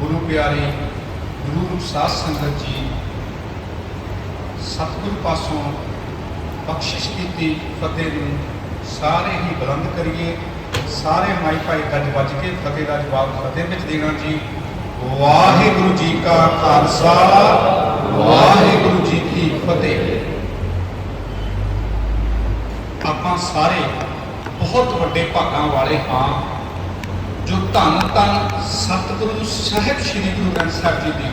ਗੁਰੂ ਪਿਆਰੇ, ਗੁਰੂ ਸਾਧ ਸੰਗਤ ਜੀ, ਸਤਿਗੁਰ ਪਾਸੋਂ ਬਖਸ਼ਿਸ਼ ਕੀਤੀ, ਫਤਿਹ ਨੂੰ ਸਾਰੇ ਹੀ ਬੁਲੰਦ ਕਰੀਏ, ਸਾਰੇ ਮਾਈ ਭਾਈ ਗੱਜ ਵੱਜ ਕੇ ਫਤਿਹ ਦਾ ਜਵਾਬ ਫਤਿਹ ਵਿੱਚ ਦੇਣਾ ਜੀ। ਵਾਹਿਗੁਰੂ ਜੀ ਕਾ ਖਾਲਸਾ, ਵਾਹਿਗੁਰੂ ਜੀ ਕੀ ਫਤਿਹ। ਆਪਾਂ ਸਾਰੇ ਬਹੁਤ ਵੱਡੇ ਭਾਗਾਂ ਵਾਲੇ ਹਾਂ। ਜੋ ਧੰਨ ਧੰਨ ਸਤਿਗੁਰੂ ਸਾਹਿਬ ਸ੍ਰੀ ਗੁਰੂ ਗ੍ਰੰਥ ਸਾਹਿਬ ਜੀ ਦੀ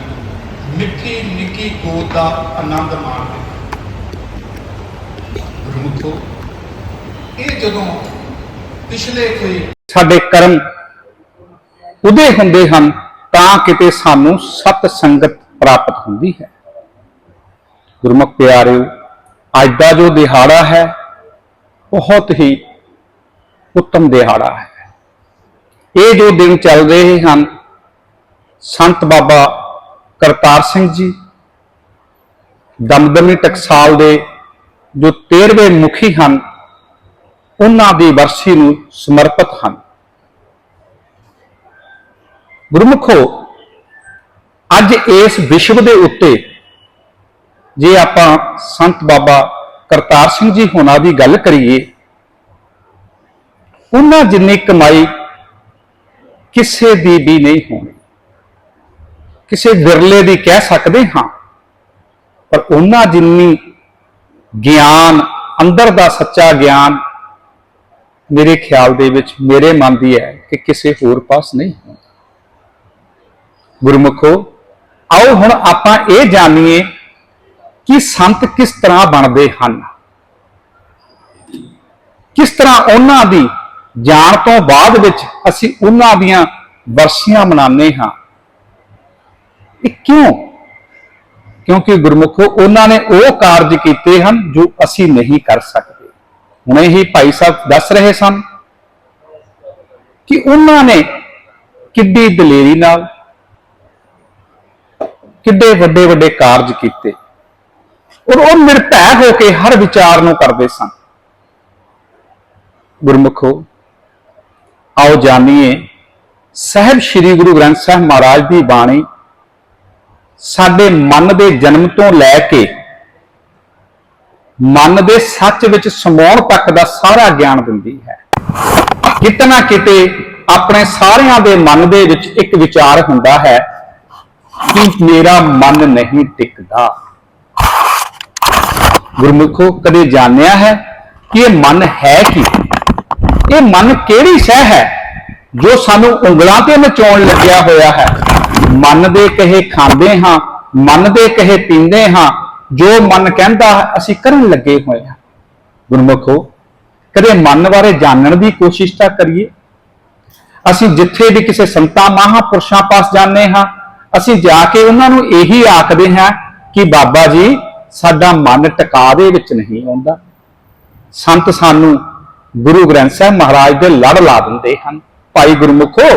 ਮਿੱਠੀ ਨਿੱਕੀ ਗੋਦ ਦਾ ਆਨੰਦ ਮਾਣਦੇ ਗੁਰਮੁਖੋ ਇਹ ਜਦੋਂ ਪਿਛਲੇ ਕੋਈ ਸਾਡੇ ਕਰਮ ਉਦੇ ਹੁੰਦੇ ਹਨ ਤਾਂ ਕਿਤੇ ਸਾਨੂੰ ਸਤ ਸੰਗਤ ਪ੍ਰਾਪਤ ਹੁੰਦੀ ਹੈ। ਗੁਰਮੁਖ ਪਿਆਰਿਓ, ਅੱਜ ਦਾ ਜੋ ਦਿਹਾੜਾ ਹੈ, ਬਹੁਤ ਹੀ ਉੱਤਮ ਦਿਹਾੜਾ ਹੈ। ਇਹ ਜੋ ਦਿਨ ਚੱਲ ਰਹੇ ਹਨ, ਸੰਤ ਬਾਬਾ ਕਰਤਾਰ ਸਿੰਘ ਜੀ, ਦਮਦਮੀ ਟਕਸਾਲ ਦੇ ਜੋ 13ਵੇਂ ਮੁਖੀ ਹਨ, ਉਹਨਾਂ ਦੀ ਵਰਸੀ ਨੂੰ ਸਮਰਪਿਤ ਹਨ। ਗੁਰਮੁਖੋ, ਅੱਜ ਇਸ ਵਿਸ਼ਵ ਦੇ ਉੱਤੇ ਜੇ ਆਪਾਂ ਸੰਤ ਬਾਬਾ ਕਰਤਾਰ ਸਿੰਘ ਜੀ ਹੋਣਾ ਦੀ ਗੱਲ ਕਰੀਏ, ਉਹਨਾਂ ਜਿੰਨੀ ਕਮਾਈ ਕਿਸੇ ਦੀ ਵੀ ਨਹੀਂ ਹੋਣੀ। ਕਿਸੇ ਵਿਰਲੇ ਦੀ ਕਹਿ ਸਕਦੇ ਹਾਂ, ਪਰ ਉਹਨਾਂ ਜਿੰਨੀ ਗਿਆਨ, ਅੰਦਰ ਦਾ ਸੱਚਾ ਗਿਆਨ ਮੇਰੇ ਖਿਆਲ ਦੇ ਵਿੱਚ, ਮੇਰੇ ਮਨ ਦੀ ਹੈ ਕਿ ਕਿਸੇ ਹੋਰ ਪਾਸ ਨਹੀਂ ਹੁੰਦਾ ਗੁਰਮੁਖੋ, ਆਓ ਹੁਣ ਆਪਾਂ ਇਹ ਜਾਣੀਏ ਕਿ ਸੰਤ ਕਿਸ ਤਰ੍ਹਾਂ ਬਣਦੇ ਹਨ। ਕਿਸ ਤਰ੍ਹਾਂ ਉਹਨਾਂ ਦੀ ਜਾਣ ਤੋਂ ਬਾਅਦ ਵਿੱਚ ਅਸੀਂ ਉਹਨਾਂ ਦੀਆਂ ਵਰਸੀਆਂ ਮਨਾਉਂਦੇ ਹਾਂ। ਇਹ ਕਿਉਂ? ਕਿਉਂਕਿ ਗੁਰਮੁਖੋ, ਉਹਨਾਂ ਨੇ ਉਹ ਕਾਰਜ ਕੀਤੇ ਹਨ ਜੋ ਅਸੀਂ ਨਹੀਂ ਕਰ ਸਕਦੇ। ਹੁਣੇ ਹੀ ਭਾਈ ਸਾਹਿਬ ਦੱਸ ਰਹੇ ਸਨ ਕਿ ਉਹਨਾਂ ਨੇ ਕਿੱਡੀ ਦਲੇਰੀ ਨਾਲ ਕਿੱਡੇ ਵੱਡੇ ਵੱਡੇ ਕਾਰਜ ਕੀਤੇ ਔਰ ਉਹ ਨਿਰਭੈ ਹੋ ਕੇ ਹਰ ਵਿਚਾਰ ਨੂੰ ਕਰਦੇ ਸਨ। ਗੁਰਮੁਖੋ ਆਓ ਜਾਣੀਏ, ਸਹਿਬ ਸ੍ਰੀ ਗੁਰੂ ਗ੍ਰੰਥ ਸਾਹਿਬ ਮਹਾਰਾਜ ਦੀ ਬਾਣੀ ਸਾਡੇ ਮਨ ਦੇ ਜਨਮ ਤੋਂ ਲੈ ਕੇ ਮਨ ਦੇ ਸੱਚ ਵਿੱਚ ਸਮਾਉਣ ਤੱਕ ਦਾ ਸਾਰਾ ਗਿਆਨ ਦਿੰਦੀ ਹੈ। ਕਿਤੇ ਨਾ ਕਿਤੇ ਆਪਣੇ ਸਾਰਿਆਂ ਦੇ ਮਨ ਦੇ ਵਿੱਚ ਇੱਕ ਵਿਚਾਰ ਹੁੰਦਾ ਹੈ ਕਿ ਮੇਰਾ ਮਨ ਨਹੀਂ ਟਿਕਦਾ। ਗੁਰਮੁਖੋ, ਕਦੇ ਜਾਣਿਆ ਹੈ ਕਿ ਇਹ ਮਨ ਹੈ ਕੀ? ਇਹ ਮਨ ਕਿਹੜੀ ਸਹਿ ਹੈ ਜੋ ਸਾਨੂੰ ਉਂਗਲਾਂ ਤੇ ਨਚਾਉਣ ਲੱਗਿਆ ਹੋਇਆ ਹੈ? ਮਨ ਦੇ ਕਹੇ ਖਾਂਦੇ ਹਾਂ ਮਨ ਦੇ ਕਹੇ ਪੀਂਦੇ ਹਾਂ ਜੋ ਮਨ ਕਹਿੰਦਾ ਹੈ, ਅਸੀਂ ਕਰਨ ਲੱਗੇ ਹੋਏ ਹਾਂ। ਗੁਰਮੁਖੋ ਕਦੇ ਮਨ ਬਾਰੇ ਜਾਣਨ ਦੀ ਕੋਸ਼ਿਸ਼ ਤਾਂ ਕਰੀਏ। ਅਸੀਂ ਜਿੱਥੇ ਵੀ ਕਿਸੇ ਸੰਤਾਂ ਮਹਾਪੁਰਸ਼ਾਂ ਪਾਸ ਜਾਂਦੇ ਹਾਂ ਅਸੀਂ ਜਾ ਕੇ ਉਹਨਾਂ ਨੂੰ ਇਹੀ ਆਖਦੇ ਹਾਂ ਕਿ ਬਾਬਾ ਜੀ ਸਾਡਾ ਮਨ ਟਿਕਾ ਦੇ ਵਿੱਚ ਨਹੀਂ ਆਉਂਦਾ। ਸੰਤ ਸਾਨੂੰ ਗੁਰੂ ਗ੍ਰੰਥ ਸਾਹਿਬ ਮਹਾਰਾਜ ਦੇ ਲੜ ਲਾ ਦਿੰਦੇ ਹਨ। ਭਾਈ ਗੁਰਮੁਖੋ,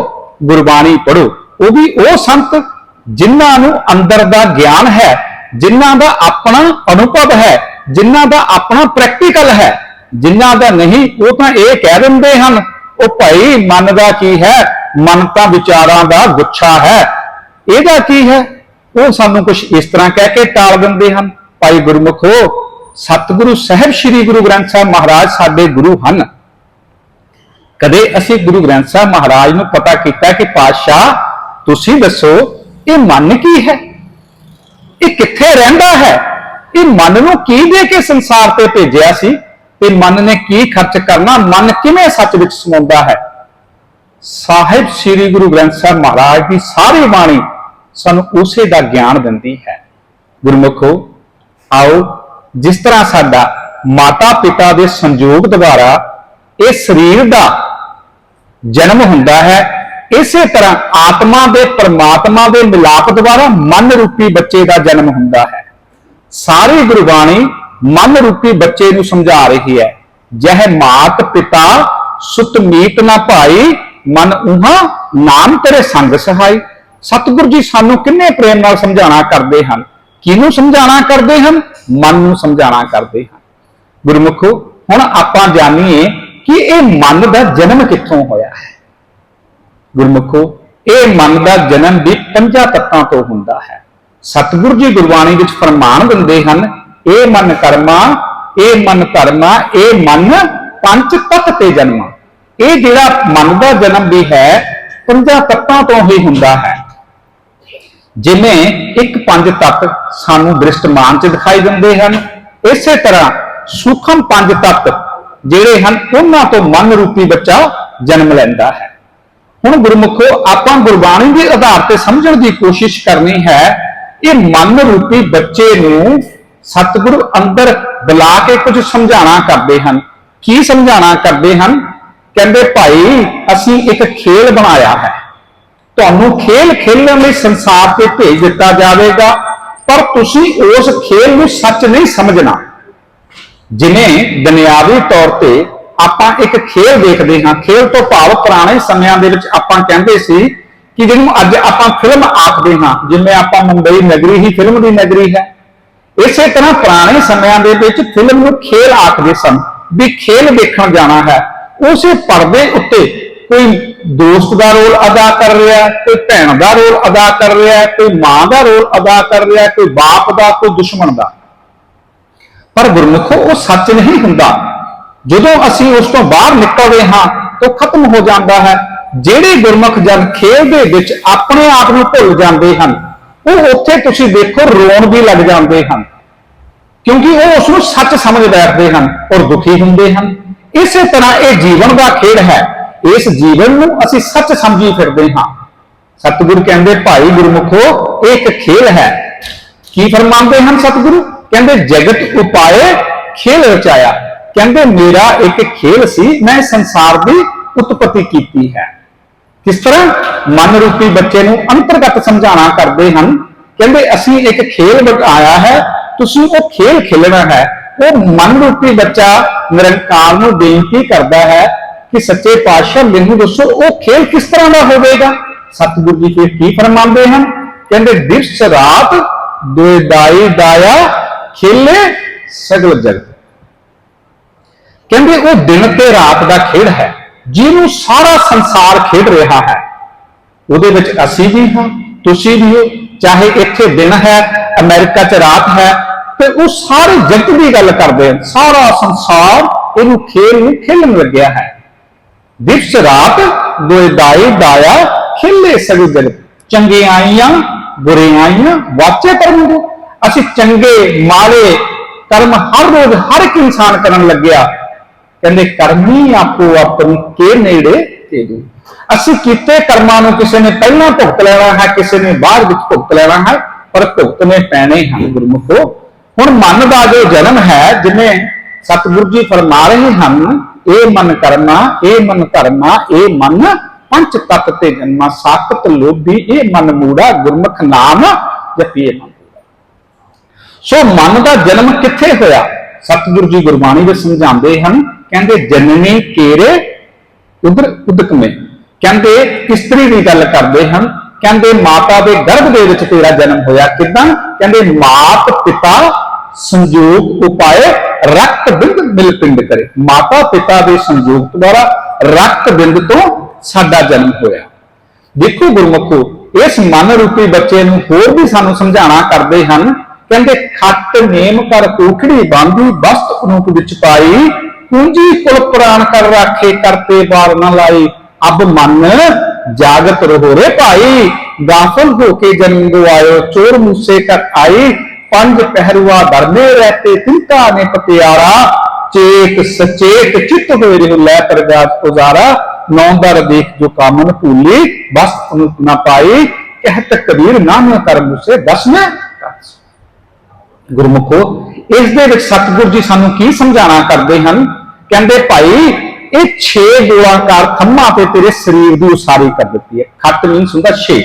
ਗੁਰਬਾਣੀ ਪੜੋ ਉਹ ਵੀ ਉਹ ਸੰਤ ਜਿਨ੍ਹਾਂ ਨੂੰ ਅੰਦਰ ਦਾ ਗਿਆਨ ਹੈ, ਜਿਨ੍ਹਾਂ ਦਾ ਆਪਣਾ ਅਨੁਭਵ ਹੈ, ਜਿਨ੍ਹਾਂ ਦਾ ਆਪਣਾ ਪ੍ਰੈਕਟੀਕਲ ਹੈ। ਜਿਨ੍ਹਾਂ ਦਾ ਨਹੀਂ, ਉਹ ਤਾਂ ਇਹ ਕਹਿ ਦਿੰਦੇ ਹਨ, ਉਹ ਭਾਈ ਮਨ ਦਾ ਕੀ ਹੈ? ਮਨ ਤਾਂ ਵਿਚਾਰਾਂ ਦਾ ਗੁੱਛਾ ਹੈ। ਇਹਦਾ ਕੀ ਹੈ? ਉਹ ਸਾਨੂੰ ਕੁਝ ਇਸ ਤਰ੍ਹਾਂ ਕਹਿ ਕੇ ਟਾਲ ਦਿੰਦੇ ਹਨ। ਭਾਈ ਗੁਰਮੁਖੋ ਸਤਿਗੁਰੂ ਸਾਹਿਬ ਸ੍ਰੀ ਗੁਰੂ ਗ੍ਰੰਥ ਸਾਹਿਬ ਮਹਾਰਾਜ ਸਾਡੇ ਗੁਰੂ ਹਨ। ਕਦੇ ਅਸੀਂ ਗੁਰੂ ਗ੍ਰੰਥ ਸਾਹਿਬ ਮਹਾਰਾਜ ਨੂੰ ਪਤਾ ਕੀਤਾ ਕਿ ਪਾਤਸ਼ਾਹ, ਤੁਸੀਂ ਦੱਸੋ, ਇਹ ਮਨ ਕੀ ਹੈ? ਇਹ ਕਿੱਥੇ ਰਹਿੰਦਾ ਹੈ? ਇਹ ਮਨ ਨੂੰ ਕੀ ਦੇ ਕੇ ਸੰਸਾਰ ਤੇ ਭੇਜਿਆ ਸੀ? ਤੇ ਮਨ ਨੇ ਕੀ ਖਰਚ ਕਰਨਾ? ਮਨ ਕਿਵੇਂ ਸੱਚ ਵਿੱਚ ਸਮਾਉਂਦਾ ਹੈ? ਸਾਹਿਬ ਸ੍ਰੀ ਗੁਰੂ ਗ੍ਰੰਥ ਸਾਹਿਬ ਮਹਾਰਾਜ ਦੀ ਸਾਰੀ ਬਾਣੀ ਸਾਨੂੰ ਉਸੇ ਦਾ ਗਿਆਨ ਦਿੰਦੀ ਹੈ। ਗੁਰਮੁਖੋ, ਆਓ ਜਿਸ ਤਰ੍ਹਾਂ ਸਾਡਾ ਮਾਤਾ ਪਿਤਾ ਦੇ ਸੰਯੋਗ ਦੁਆਰਾ ਇਹ ਸਰੀਰ ਦਾ ਜਨਮ ਹੁੰਦਾ ਹੈ, ਇਸੇ ਤਰ੍ਹਾਂ ਆਤਮਾ ਦੇ ਪਰਮਾਤਮਾ ਦੇ ਮਿਲਾਪ ਦੁਆਰਾ ਮਨ ਰੂਪੀ ਬੱਚੇ ਦਾ ਜਨਮ ਹੁੰਦਾ ਹੈ। ਸਾਰੀ ਗੁਰਬਾਣੀ ਮਨ ਰੂਪੀ ਬੱਚੇ ਨੂੰ ਸਮਝਾ ਰਹੀ ਹੈ। ਜਹ ਮਾਤ ਪਿਤਾ ਸੁਤ ਮੀਤ ਨਾ ਭਾਈ, ਮਨ ਉਹਾ ਨਾਮ ਤੇਰੇ ਸੰਗ ਸਹਾਈ। ਸਤਿਗੁਰੂ ਜੀ ਸਾਨੂੰ ਕਿੰਨੇ ਪ੍ਰੇਮ ਨਾਲ ਸਮਝਾਣਾ ਕਰਦੇ ਹਨ। ਕਿਹਨੂੰ ਸਮਝਾਣਾ ਕਰਦੇ ਹਨ? ਮਨ ਨੂੰ ਸਮਝਾਣਾ ਕਰਦੇ ਹਨ। ਗੁਰਮੁਖੋ, ਹੁਣ ਆਪਾਂ ਜਾਣੀਏ ਕਿ ਇਹ ਮਨ ਦਾ ਜਨਮ ਕਿੱਥੋਂ ਹੋਇਆ ਹੈ। ਗੁਰਮੁਖੋ, ਇਹ ਮਨ ਦਾ ਜਨਮ ਵੀ ਪੰਜਾਂ ਤੱਤਾਂ ਤੋਂ ਹੁੰਦਾ ਹੈ। ਸਤਿਗੁਰੂ ਜੀ ਗੁਰਬਾਣੀ ਵਿੱਚ ਫਰਮਾਨ ਦਿੰਦੇ ਹਨ, ਇਹ ਮਨ ਕਰਮਾ, ਇਹ ਮਨ ਧਰਮਾ, ਇਹ ਮਨ ਪੰਜ ਤੱਤ ਤੇ ਜਨਮਾ। ਇਹ ਜਿਹੜਾ ਮਨ ਦਾ ਜਨਮ ਵੀ ਹੈ, ਪੰਜਾਂ ਤੱਤਾਂ ਤੋਂ ਹੀ ਹੁੰਦਾ ਹੈ। ਜਿਵੇਂ ਇੱਕ ਪੰਜ ਤੱਤ ਸਾਨੂੰ ਦ੍ਰਿਸ਼ਟਮਾਨ ਚ ਦਿਖਾਈ ਦਿੰਦੇ ਹਨ, ਇਸੇ ਤਰ੍ਹਾਂ ਸੂਖਮ ਪੰਜ ਤੱਤ ਜਿਹੜੇ ਹਨ, ਉਹਨਾਂ ਤੋਂ ਮਨ ਰੂਪੀ ਬੱਚਾ ਜਨਮ ਲੈਂਦਾ ਹੈ। ਹੁਣ ਗੁਰਮੁਖੋ, ਆਪਾਂ ਗੁਰਬਾਣੀ ਦੇ ਆਧਾਰ ਤੇ ਸਮਝਣ ਦੀ ਕੋਸ਼ਿਸ਼ ਕਰਨੀ ਹੈ, ਇਹ ਮਨ ਰੂਪੀ ਬੱਚੇ ਨੂੰ ਸਤਿਗੁਰੂ ਅੰਦਰ ਬੁਲਾ ਕੇ ਕੁਝ ਸਮਝਾਣਾ ਕਰਦੇ ਹਨ। ਕੀ ਸਮਝਾਣਾ ਕਰਦੇ ਹਨ? ਕਹਿੰਦੇ, ਭਾਈ, ਅਸੀਂ ਇੱਕ ਖੇਲ ਬਣਾਇਆ ਹੈ। ਤੁਹਾਨੂੰ ਖੇਲ ਖੇਲਣ ਲਈ ਸੰਸਾਰ ਤੇ ਭੇਜ ਦਿੱਤਾ ਜਾਵੇਗਾ, ਪਰ ਤੁਸੀਂ ਉਸ ਖੇਲ ਨੂੰ ਸੱਚ ਨਹੀਂ ਸਮਝਣਾ। ਜਿਵੇਂ ਦੁਨਿਆਵੀ ਤੌਰ ਤੇ ਆਪਾਂ ਇੱਕ ਖੇਲ ਦੇਖਦੇ ਹਾਂ। ਖੇਲ ਤੋਂ ਭਾਵ ਪੁਰਾਣੇ ਸਮਿਆਂ ਦੇ ਵਿੱਚ ਆਪਾਂ ਕਹਿੰਦੇ ਸੀ ਕਿ ਜਿਹਨੂੰ ਅੱਜ ਆਪਾਂ ਫਿਲਮ ਆਖਦੇ ਹਾਂ, ਜਿਵੇਂ ਆਪਾਂ ਮੁੰਬਈ ਨਗਰੀ ਹੀ ਫਿਲਮ ਦੀ ਨਗਰੀ ਹੈ। ਇਸੇ ਤਰ੍ਹਾਂ ਪੁਰਾਣੇ ਸਮਿਆਂ ਦੇ ਵਿੱਚ ਫਿਲਮ ਨੂੰ ਖੇਲ ਆਖਦੇ ਸਨ ਵੀ ਖੇਲ ਦੇਖਣ ਜਾਣਾ ਹੈ। ਉਸੇ ਪਰਦੇ ਉੱਤੇ ਕੋਈ ਦੋਸਤ ਦਾ ਰੋਲ ਅਦਾ ਕਰ ਰਿਹਾ ਹੈ, ਕੋਈ ਭੈਣ ਦਾ ਰੋਲ ਅਦਾ ਕਰ ਰਿਹਾ ਹੈ, ਕੋਈ ਮਾਂ ਦਾ ਰੋਲ ਅਦਾ ਕਰ ਰਿਹਾ ਹੈ, ਕੋਈ ਬਾਪ ਦਾ, ਕੋਈ ਦੁਸ਼ਮਣ ਦਾ। ਪਰ ਗੁਰਮੁਖੋ, ਉਹ ਸੱਚ ਨਹੀਂ ਹੁੰਦਾ। ਜਦੋਂ ਅਸੀਂ ਉਸ ਤੋਂ ਬਾਹਰ ਨਿਕਲਦੇ ਹਾਂ, ਤਾਂ ਖਤਮ ਹੋ ਜਾਂਦਾ ਹੈ। ਜਿਹੜੇ ਗੁਰਮੁਖ ਜਨ ਖੇਲ ਦੇ ਵਿੱਚ ਆਪਣੇ ਆਪ ਨੂੰ ਭੁੱਲ ਜਾਂਦੇ ਹਨ, ਉਹ ਉੱਥੇ ਤੁਸੀਂ ਦੇਖੋ ਰੋਣ ਵੀ ਲੱਗ ਜਾਂਦੇ ਹਨ। ਕਿਉਂਕਿ ਉਹ ਉਸ ਨੂੰ ਸੱਚ ਸਮਝ ਬੈਠਦੇ ਹਨ ਔਰ ਦੁਖੀ ਹੁੰਦੇ ਹਨ। ਇਸੇ ਤਰ੍ਹਾਂ ਇਹ ਜੀਵਨ ਦਾ ਖੇਡ ਹੈ। ਇਸ ਜੀਵਨ ਨੂੰ ਅਸੀਂ ਸੱਚ ਸਮਝੀ ਫਿਰਦੇ ਹਾਂ। ਸਤਿਗੁਰੂ ਕਹਿੰਦੇ, ਭਾਈ ਗੁਰਮੁਖੋ, ਇਹ ਇੱਕ ਖੇਲ ਹੈ। ਕੀ ਫਰਮਾਉਂਦੇ ਹਨ ਸਤਿਗੁਰੂ? ਕਹਿੰਦੇ, ਜਗਤ ਉਪਾਏ ਖੇਲ ਰਚਾਇਆ। ਕਹਿੰਦੇ, ਮੇਰਾ ਇੱਕ ਖੇਲ ਸੀ, ਮੈਂ ਸੰਸਾਰ ਦੀ ਉਤਪਤੀ ਕੀਤੀ ਹੈ। ਕਿਸ ਤਰ੍ਹਾਂ? ਮਨ ਰੂਪੀ ਬੱਚੇ ਨੂੰ ਅੰਤਰਗਤ ਸਮਝਾਣਾ ਕਰਦੇ ਹਨ। ਕਹਿੰਦੇ, ਅਸੀਂ ਇੱਕ ਖੇਲ ਬਤਾਇਆ ਹੈ, ਤੁਸੀਂ ਉਹ ਖੇਲ ਖੇਲਣਾ ਹੈ। ਉਹ ਮਨ ਰੂਪੀ ਬੱਚਾ ਨਿਰੰਕਾਰ ਨੂੰ ਬੇਨਤੀ ਕਰਦਾ ਹੈ ਕਿ ਸੱਚੇ ਪਾਤਸ਼ਾਹ ਮੈਨੂੰ ਦੱਸੋ, ਉਹ ਖੇਲ ਕਿਸ ਤਰ੍ਹਾਂ ਦਾ ਹੋਵੇਗਾ? ਸਤਿਗੁਰੂ ਜੀ ਫਿਰ ਕੀ ਫਰਮਾਉਂਦੇ ਹਨ? ਕਹਿੰਦੇ, ਦਿਵਸ ਰਾਤ ਦੋਇ ਦਾਈ ਦਾਇਆ ਖੇਲੇ ਸਗਲ ਜਗਤ। ਕਹਿੰਦੇ, ਉਹ ਦਿਨ ਤੇ ਰਾਤ ਦਾ ਖੇਡ ਹੈ, ਜਿਹਨੂੰ ਸਾਰਾ ਸੰਸਾਰ ਖੇਡ ਰਿਹਾ ਹੈ। ਉਹਦੇ ਵਿੱਚ ਅਸੀਂ ਵੀ ਹਾਂ, ਤੁਸੀਂ ਵੀ ਹੋ। ਚਾਹੇ ਇੱਥੇ ਦਿਨ ਹੈ, ਅਮਰੀਕਾ 'ਚ ਰਾਤ ਹੈ, ਤੇ ਉਹ ਸਾਰੇ ਜਗਤ ਦੀ ਗੱਲ ਕਰਦੇ ਹਨ। ਸਾਰਾ ਸੰਸਾਰ ਇਹਨੂੰ ਖੇਲ ਨੂੰ ਖੇਲਣ ਲੱਗਿਆ ਹੈ। ਦਿਵਸ ਰਾਤ ਦੋਇ ਦਾਈ ਦਾਇਆ ਖੇਲੇ ਸਗਲ ਚੰਗੇ ਆਈਆਂ, ਬੁਰੇ ਆਈਆਂ, ਵਾਚੇ ਕਰਮ ਦੇ ਅਸੀਂ ਚੰਗੇ ਮਾੜੇ ਕਰਮ ਹਰ ਰੋਜ਼ ਹਰ ਇੱਕ ਇਨਸਾਨ ਕਰਨ ਲੱਗਿਆ। ਕਹਿੰਦੇ ਕਰਮੀ ਆਪੋ ਆਪਣੀ ਕੇ ਨੇੜੇ ਤੇਰੇ ਅਸੀਂ ਕੀਤੇ ਕਰਮਾਂ ਨੂੰ ਕਿਸੇ ਨੇ ਪਹਿਲਾਂ ਭੁਗਤ ਲੈਣਾ ਹੈ, ਕਿਸੇ ਨੇ ਬਾਅਦ ਵਿੱਚ ਭੁਗਤ ਲੈਣਾ ਹੈ, ਪਰ ਭੁਗਤਨੇ ਪੈਣੇ ਹਨ ਗੁਰਮੁਖੋ। ਹੁਣ ਮਨ ਦਾ ਜੋ ਜਨਮ ਹੈ, ਜਿਵੇਂ ਸਤਿਗੁਰੂ ਜੀ ਫਰਮਾ ਰਹੇ ਹਨ ਇਹ ਮਨ ਕਰਨਾ, ਇਹ ਮਨ ਧਰਮਾ ਇਹ ਮਨ ਪੰਜ ਤਤ ਤੇ ਜਨਮਾ, ਸਾਖਤ ਲੋਭੀ, ਇਹ ਮਨ ਮੂੜਾ, ਗੁਰਮੁਖ ਨਾਮ ਜਪੀਏ ਮਨ ਸੋ ਮਨ ਦਾ ਜਨਮ ਕਿੱਥੇ ਹੋਇਆ? ਸਤਿਗੁਰੂ ਜੀ ਗੁਰਬਾਣੀ ਵਿੱਚ ਸਮਝਾਉਂਦੇ ਹਨ, ਕਹਿੰਦੇ ਜਨਨੀ ਕੇਰੇ ਉਧਰ ਉਦਕ ਮੇ। ਕਹਿੰਦੇ ਇਸਤਰੀ ਦੀ ਗੱਲ ਕਰਦੇ ਹਨ, ਕਹਿੰਦੇ ਮਾਤਾ ਦੇ ਗਰਭ ਦੇ ਵਿੱਚ ਤੇਰਾ ਜਨਮ ਹੋਇਆ ਕਿਦਾਂ? ਕਹਿੰਦੇ ਮਾਤ ਪਿਤਾ ਸੰਯੋਗ ਉਪਾਏ ਰਕਤ ਬਿੰਦ ਮਿਲ ਪਿੰਡ ਕਰੇ। ਮਾਤਾ ਪਿਤਾ ਦੇ ਸੰਯੋਗ ਦੁਆਰਾ ਰਕਤ ਬਿੰਦ ਤੋਂ ਸਾਡਾ ਜਨਮ ਹੋਇਆ। ਦੇਖੋ ਗੁਰਮੁਖੋ, ਇਸ ਮਨ ਰੂਪੀ ਬੱਚੇ ਨੂੰ ਹੋਰ ਵੀ ਸਾਨੂੰ ਸਮਝਾਣਾ ਕਰਦੇ ਹਨ, ਕਹਿੰਦੇ, ਖੱਟ ਨੇਮ ਕਰ ਕੋਖੜੀ ਬਾਂਧੀ ਬਸਤ ਅਨੂਪ ਵਿੱਚ ਪਾਈ, ਪੂੰਜੀ ਕੁਲ ਪ੍ਰਾਨ ਕਰ ਰਾਖੇ, ਕਰਤੇ ਬਾਰ ਨਾ ਲਾਈ ਅਬ ਮਨ ਜਾਗਤ ਰਹੋ ਰੇ ਭਾਈ, ਗਾਫਲ ਹੋ ਕੇ ਜਨਮ ਗਵਾਇਓ, ਚੋਰ ਮੂਸੇ ਕਰ ਆਈ ਪੰਜ ਪਹਿਰੂਆ ਧਰਮੇ ਰਹਤੇ ਤਿੰਕਾ ਨੇ ਪਤਿਆਰਾ ਚੇਤ ਸਚੇਤ ਚਿੱਤ ਹੋਏ ਰਹਿ ਲੈ ਪ੍ਰਗਾਤ ਉਜ਼ਾਰਾ ਨੌਂਦਰ ਦੇਖ ਜੋ ਕਾਮਨ ਭੂਲੀ, ਬਸ ਅਨੂਪ ਨਾ ਪਾਈ ਕਹਿਤ ਕਬੀਰ ਨਾਮ ਕਰਮ ਉਸੇ ਦਸਵੇਂ ਗੁਰਮੁਖੋ, ਇਸ ਦੇ ਵਿੱਚ ਸਤਿਗੁਰ ਜੀ ਸਾਨੂੰ ਕੀ ਸਮਝਾਣਾ ਕਰਦੇ ਹਨ? ਕਹਿੰਦੇ ਭਾਈ, ਇਹ 6 ਗੋਲਾਕਾਰ ਥੰਮਾ ਤੇ ਤੇਰੇ ਸਰੀਰ ਦੀ ਉਸਾਰੀ ਕਰ ਦਿੱਤੀ ਹੈ। ਖੱਟ ਮੀਨਸ ਹੁੰਦਾ 6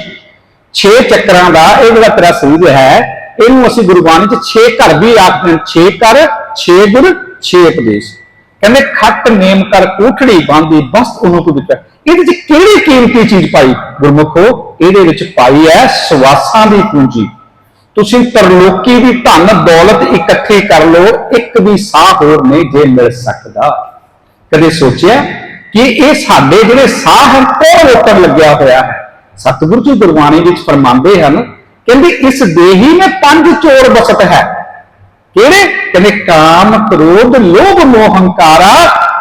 6 ਚੱਕਰਾਂ ਦਾ ਇਹ ਜਿਹੜਾ ਤੇਰਾ ਸਰੀਰ ਹੈ ਇਹਨੂੰ ਅਸੀਂ ਗੁਰਬਾਣੀ ਚ 6 ਘਰ ਵੀ ਆਖਦੇ ਹਾਂ। 6 ਘਰ 6 ਗੁਰ 6 ਉਪਦੇਸ਼। ਕਹਿੰਦੇ, ਖੱਟ, ਨੇਮ, ਕਰ ਕੋਠੜੀ ਬਾਂਦੀ, ਬਸ, ਉਹਨੂੰ ਤੋਂ ਵਿੱਚ ਇਹਦੇ ਚ ਕਿਹੜੀ ਕੀਮਤੀ ਚੀਜ਼ ਪਾਈ? ਗੁਰਮੁਖੋ ਇਹਦੇ ਵਿੱਚ ਪਾਈ ਹੈ ਸਵਾਸਾਂ ਦੀ ਪੂੰਜੀ। ਤੁਸੀਂ ਤਰਲੋਕੀ ਦੀ ਧਨ, ਦੌਲਤ ਇਕੱਠੀ ਕਰ ਲਓ, ਇੱਕ ਵੀ ਸਾਹ ਹੋਰ ਨਹੀਂ ਜੇ ਮਿਲ ਸਕਦਾ। ਕਦੇ ਸੋਚਿਆ ਕਿ ਇਹ ਸਾਡੇ ਜਿਹੜੇ ਸਾਹ ਹਨ, ਉਹ ਰੋਕਣ ਲੱਗਿਆ ਹੋਇਆ ਹੈ? ਸਤਿਗੁਰੂ ਜੀ ਗੁਰਬਾਣੀ ਵਿੱਚ ਫਰਮਾਉਂਦੇ ਹਨ ਕਹਿੰਦੇ ਇਸ ਦੇਹੀ ਨੇ ਪੰਜ ਚੋਰ ਬਸਤ ਹੈ। ਕਿਹੜੇ? ਕਹਿੰਦੇ ਕਾਮ ਕ੍ਰੋਧ, ਲੋਭ, ਮੋਹ, ਹੰਕਾਰਾ,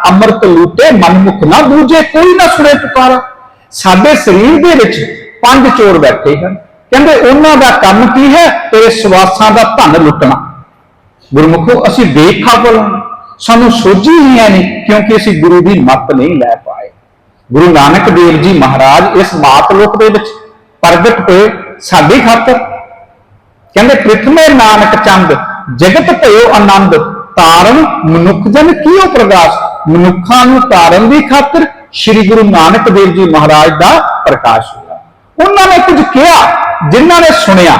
ਅੰਮ੍ਰਿਤ ਲੂਟੇ, ਮਨਮੁਖ ਨਾ ਬੂਝੇ, ਕੋਈ ਨਾ ਸੁਣੇ ਪੁਕਾਰਾ। ਸਾਡੇ ਸਰੀਰ ਦੇ ਵਿੱਚ ਪੰਜ ਚੋਰ ਬੈਠੇ ਹਨ। ਕਹਿੰਦੇ ਉਹਨਾਂ ਦਾ ਕੰਮ ਕੀ ਹੈ? ਤੇਰੇ ਸਵਾਸਾਂ ਦਾ ਧਨ ਲੁੱਟਣਾ। ਗੁਰਮੁਖੋ, ਅਸੀਂ ਦੇਖਾ ਕੋਲ ਸਾਨੂੰ ਸੋਝੀ ਹੀ ਹੈ ਨਹੀਂ ਕਿਉਂਕਿ ਅਸੀਂ ਗੁਰੂ ਦੀ ਮੱਤ ਨਹੀਂ ਲੈ ਪਾਏ। ਗੁਰੂ ਨਾਨਕ ਦੇਵ ਜੀ ਮਹਾਰਾਜ ਇਸ ਮਾਤਲੋਕ ਦੇ ਵਿੱਚ ਪ੍ਰਗਟ ਹੋਏ। ਸਾਡੀ ਖਾਤਰ। ਕਹਿੰਦੇ, ਪ੍ਰਿਥਮੇ ਨਾਨਕ ਚੰਦ, ਜਗਤ ਭਇਓ ਆਨੰਦ, ਤਾਰਨ ਮਨੁੱਖ ਜਨ ਕੀਓ ਪ੍ਰਗਾਸ, ਮਨੁੱਖਾਂ ਨੂੰ ਤਾਰਨ ਦੀ ਖਾਤਰ ਸ੍ਰੀ ਗੁਰੂ ਨਾਨਕ ਦੇਵ ਜੀ ਮਹਾਰਾਜ ਦਾ ਪ੍ਰਕਾਸ਼ ਹੋਇਆ। ਉਹਨਾਂ ਨੇ ਕੁਝ ਕਿਹਾ, ਜਿਨ੍ਹਾਂ ਨੇ ਸੁਣਿਆ।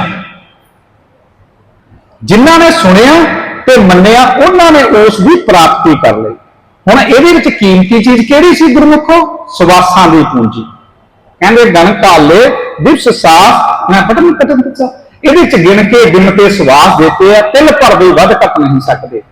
ਜਿਨ੍ਹਾਂ ਨੇ ਸੁਣਿਆ ਤੇ ਮੰਨਿਆ, ਉਹਨਾਂ ਨੇ ਉਸ ਦੀ ਪ੍ਰਾਪਤੀ ਕਰ ਲਈ। ਹੁਣ ਇਹਦੇ ਵਿੱਚ ਕੀਮਤੀ ਚੀਜ਼ ਕਿਹੜੀ ਸੀ ਗੁਰਮੁਖੋ? ਸਵਾਸਾਂ ਦੀ ਪੂੰਜੀ। ਕਹਿੰਦੇ ਗਣ ਕਾਲੇ ਦਿਵਸ ਸਾਸ ਮੈਂ ਪਟਨ ਪਟਨ ਦਿੱਤਾ ਇਹਦੇ ਚ ਗਿਣ ਕੇ ਗਿਣ ਕੇ ਸਵਾਸ ਦਿੱਤੇ ਆ ਤਿਲ ਭਰ ਦੇ ਵੱਧ ਕੱਟ ਨਹੀਂ ਸਕਦੇ।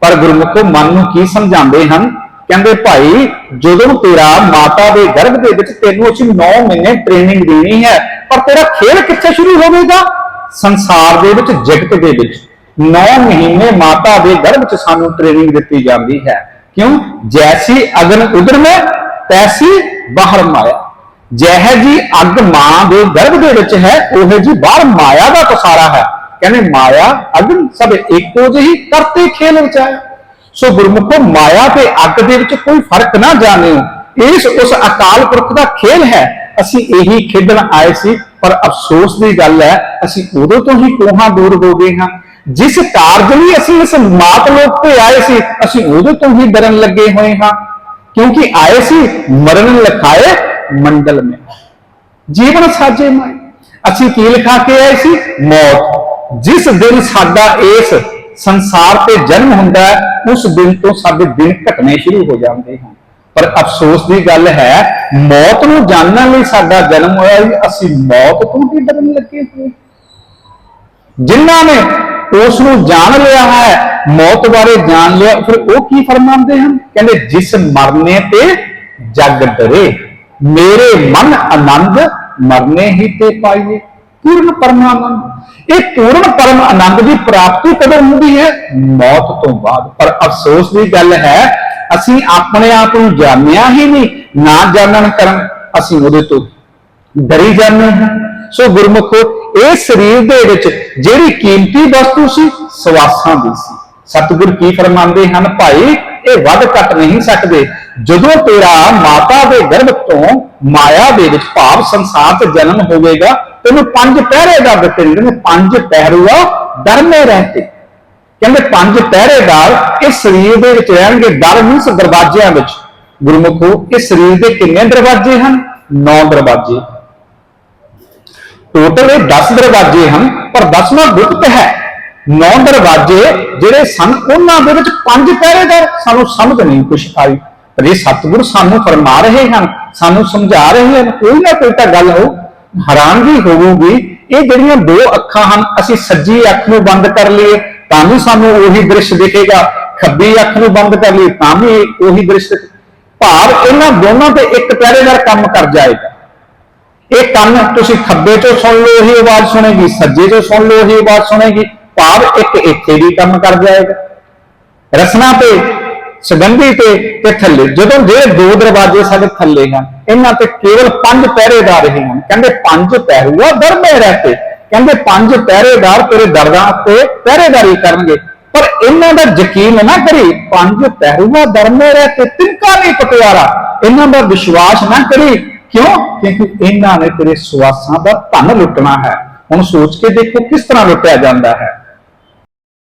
ਪਰ ਗੁਰਮੁਖੋ, ਮਨ ਨੂੰ ਕੀ ਸਮਝਾਉਂਦੇ ਹਨ? ਕਹਿੰਦੇ, ਭਾਈ, ਜਦੋਂ ਤੇਰਾ ਮਾਤਾ ਦੇ ਗਰਭ ਦੇ ਵਿੱਚ ਤੈਨੂੰ ਅਸੀਂ 9 ਮਹੀਨੇ ਟ੍ਰੇਨਿੰਗ ਦੇਣੀ ਹੈ, ਪਰ ਤੇਰਾ ਖੇਲ ਕਿੱਥੇ ਸ਼ੁਰੂ ਹੋਵੇਗਾ ਸੰਸਾਰ ਦੇ ਵਿੱਚ, ਜਗਤ ਦੇ ਵਿੱਚ 9 ਮਹੀਨੇ ਮਾਤਾ ਦੇ ਗਰਭ ਚ ਸਾਨੂੰ ਟ੍ਰੇਨਿੰਗ ਦਿੱਤੀ ਜਾਂਦੀ ਹੈ। ਕਿਉਂ? ਜੈਸੀ ਅਗਨ ਉਦਰ ਮੈਂ ਤੈਸੀ ਬਾਹਰ ਮਾਇਆ ਜਹ ਜੀ ਅੱਗ ਮਾਂ ਦੇ ਗਰਭ ਦੇ ਵਿੱਚ ਹੈ, ਉਹ ਜੀ ਬਾਹਰ ਮਾਇਆ ਦਾ ਪਸਾਰਾ ਹੈ। ਕਹਿੰਦੇ ਮਾਇਆ ਅਗਨ ਸਭ ਇੱਕੋ ਜਿਹੀ ਕਰਤੇ ਖੇਲ ਰਚਾਇਆ ਸੋ ਗੁਰਮੁਖੋ, ਮਾਇਆ ਤੇ ਅੱਗ ਦੇ ਵਿੱਚ ਕੋਈ ਫ਼ਰਕ ਨਾ ਜਾਣਿਓ। ਇਸ ਉਸ ਅਕਾਲ ਪੁਰਖ ਦਾ ਖੇਲ ਹੈ। ਅਸੀਂ ਇਹੀ ਖੇਡਣ ਆਏ ਸੀ, ਪਰ ਅਫਸੋਸ ਦੀ ਗੱਲ ਹੈ, ਅਸੀਂ ਉਦੋਂ ਤੋਂ ਹੀ ਕੋਹਾਂ ਦੂਰ ਹੋ ਗਏ ਹਾਂ। ਜਿਸ ਕਾਰਜ ਲਈ ਅਸੀਂ ਇਸ ਮਾਤ ਲੋਕ ਤੇ ਆਏ ਸੀ, ਅਸੀਂ ਉਦੋਂ ਤੋਂ ਹੀ ਡਰਨ ਲੱਗੇ ਹੋਏ ਹਾਂ। ਕਿਉਂਕਿ ਆਏ ਸੀ, ਮਰਨ ਲਖਾਏ ਮੰਡਲ ਮੇ। ਜੀਵਨ ਸਾਜੇ ਮੈਂ ਅਸੀਂ ਕੀ ਲਿਖਾ ਕੇ ਆਏ ਸੀ? ਮੌਤ। ਜਿਸ ਦਿਨ ਸਾਡਾ ਇਸ ਸੰਸਾਰ ਤੇ ਜਨਮ ਹੁੰਦਾ ਉਸ ਦਿਨ ਤੋਂ ਸਾਡੇ ਦਿਨ ਘਟਨੇ ਸ਼ੁਰੂ ਹੋ ਜਾਂਦੇ ਹਨ। ਪਰ ਅਫਸੋਸ ਦੀ ਗੱਲ ਹੈ, ਮੌਤ ਨੂੰ ਜਾਣਨ ਲਈ ਸਾਡਾ ਜਨਮ ਹੋਇਆ ਸੀ, ਅਸੀਂ ਮੌਤ ਤੋਂ ਹੀ ਡਰਨ ਲੱਗੇ ਹੋਏ ਜਿਨ੍ਹਾਂ ਨੇ ਉਸ ਨੂੰ ਜਾਣ ਲਿਆ ਹੈ, ਮੌਤ ਬਾਰੇ ਜਾਣ ਲਿਆ, ਫਿਰ ਉਹ ਕੀ ਫਰਮਾਉਂਦੇ ਹਨ? ਕਹਿੰਦੇ, ਜਿਸ ਮਰਨੇ ਤੇ ਜਗ ਡਰੇ। ਮੇਰੇ ਮਨ ਆਨੰਦ ਮਰਨੇ ਹੀ ਤੇ ਪਾਈਏ। ਪੂਰਨ ਪਰਮਾਨੰਦ। ਇਹ ਪੂਰਨ ਪਰਮ ਆਨੰਦ ਦੀ ਪ੍ਰਾਪਤੀ ਕਦੋਂ ਹੁੰਦੀ ਹੈ? ਮੌਤ ਤੋਂ ਬਾਅਦ। ਪਰ ਅਫਸੋਸ ਦੀ ਗੱਲ ਹੈ, ਅਸੀਂ ਆਪਣੇ ਆਪ ਨੂੰ ਜਾਣਿਆ ਹੀ ਨਹੀਂ, ਨਾ ਜਾਣਨ ਕਰਨ। ਅਸੀਂ ਉਹਦੇ ਤੋਂ ਡਰੀ ਜਾਂਦੇ ਹਾਂ। ਸੋ ਗੁਰਮੁਖੋ, ਇਹ ਸਰੀਰ ਦੇ ਵਿੱਚ ਜਿਹੜੀ ਕੀਮਤੀ ਵਸਤੂ ਸੀ, ਸਵਾਸਾਂ ਦੀ ਸੀ। ਸਤਿਗੁਰ ਕੀ ਫਰਮਾਉਂਦੇ ਹਨ, ਭਾਈ ਇਹ ਵੱਧ ਘਟ ਨਹੀਂ ਸਕਦੇ। ਜਦੋਂ ਤੇਰਾ ਮਾਤਾ ਦੇ ਗਰਭ ਤੋਂ ਮਾਇਆ ਦੇ ਵਿੱਚ ਭਾਵ ਸੰਸਾਰ 'ਚ ਜਨਮ ਹੋਵੇਗਾ, ਤੈਨੂੰ ਪੰਜ ਪਹਿਰੇਦਾਰ ਦਿੱਤੇ ਨੇ। ਪੰਜ ਪਹਿਰੂਆ ਡਰਨੇ ਰਹਤੇ ਕਹਿੰਦੇ ਪੰਜ ਪਹਿਰੇਦਾਰ ਇਸ ਸਰੀਰ ਦੇ ਵਿੱਚ ਰਹਿਣਗੇ, ਦਰ ਮੀਨਸ ਦਰਵਾਜ਼ਿਆਂ ਵਿੱਚ। ਗੁਰਮੁਖੋ, ਇਸ ਸਰੀਰ ਦੇ ਕਿੰਨੇ ਦਰਵਾਜ਼ੇ ਹਨ? 9 ਦਰਵਾਜ਼ੇ। ਟੋਟਲ ਇਹ 10 ਦਰਵਾਜ਼ੇ ਹਨ, ਪਰ 10ਵਾਂ ਗੁਪਤ ਹੈ। ਨੌ ਦਰਵਾਜ਼ੇ ਜਿਹੜੇ ਸਨ, ਉਹਨਾਂ ਦੇ ਵਿੱਚ ਪੰਜ ਪਹਿਰੇਦਾਰ। ਸਾਨੂੰ ਸਮਝ ਨਹੀਂ ਕੁਛ ਆਈ। ਪਰ ਇਹ ਸਤਿਗੁਰ ਸਾਨੂੰ ਫਰਮਾ ਰਹੇ ਹਨ, ਸਾਨੂੰ ਸਮਝਾ ਰਹੇ ਹਨ। ਕੋਈ ਨਾ ਕੋਈ ਤਾਂ ਗੱਲ ਹੋ ਹੈਰਾਨਗੀ ਹੋਊਗੀ ਇਹ ਜਿਹੜੀਆਂ ਦੋ ਅੱਖਾਂ ਹਨ, ਅਸੀਂ ਸੱਜੀ ਅੱਖ ਨੂੰ ਬੰਦ ਕਰ ਲਈਏ, ਤਾਂ ਵੀ ਸਾਨੂੰ ਉਹੀ ਦ੍ਰਿਸ਼ ਦਿਖੇਗਾ। ਖੱਬੀ ਅੱਖ ਨੂੰ ਬੰਦ ਕਰ ਲਈਏ, ਤਾਂ ਵੀ ਉਹੀ ਦ੍ਰਿਸ਼ ਦਿਖ- ਭਾਵ ਇਹਨਾਂ ਦੋਨਾਂ ਤੇ ਇੱਕ ਪਹਿਰੇਦਾਰ ਕੰਮ ਕਰ ਜਾਏਗਾ। ਇਹ ਕੰਨ ਤੁਸੀਂ ਖੱਬੇ ਤੋਂ ਸੁਣ ਲਓ, ਉਹੀ ਆਵਾਜ਼ ਸੁਣੇਗੀ, ਸੱਜੇ ਤੋਂ ਸੁਣ ਲਓ, ਉਹੀ ਆਵਾਜ਼ ਸੁਣੇਗੀ। ਭਾਵ ਇੱਕ ਇੱਥੇ ਵੀ ਕੰਮ ਕਰ ਜਾਏਗਾ। ਰਸਨਾ ਤੇ, ਸੁਗੰਧੀ ਤੇ ਤੇ ਥੱਲੇ। ਜਦੋਂ ਜਿਹੜੇ ਦੋ ਦਰਵਾਜ਼ੇ ਸਾਡੇ ਥੱਲੇ ਹਨ, ਇਹਨਾਂ ਤੇ ਕੇਵਲ ਪੰਜ ਪਹਿਰੇਦਾਰ ਹੀ ਹਨ। ਕਹਿੰਦੇ ਪੰਜ ਪਹਿਰੂਆ ਦਰਮੇ ਰਹਤੇ। ਕਹਿੰਦੇ ਪੰਜ ਪਹਿਰੇਦਾਰ ਤੇਰੇ ਦਰਗਾਹ ਤੇ ਪਹਿਰੇਦਾਰੀ ਕਰਨਗੇ। ਪਰ ਇਹਨਾਂ ਦਾ ਯਕੀਨ ਨਾ ਕਰੀ, ਪੰਜ ਪਹਿਰੂਆ ਦਰਮੇ ਰਹਤੇ ਤਿੰਕਾ ਨਹੀਂ ਪਟਿਆਰਾ ਇਹਨਾਂ ਦਾ ਵਿਸ਼ਵਾਸ ਨਾ ਕਰੀ। ਕਿਉਂ? ਕਿਉਂਕਿ ਇਹਨਾਂ ਨੇ ਤੇਰੇ ਸਵਾਸਾਂ ਦਾ ਧਨ ਲੁੱਟਣਾ ਹੈ। ਹੁਣ ਸੋਚ ਕੇ ਦੇਖੋ ਕਿਸ ਤਰ੍ਹਾਂ ਲੁੱਟਿਆ ਜਾਂਦਾ ਹੈ।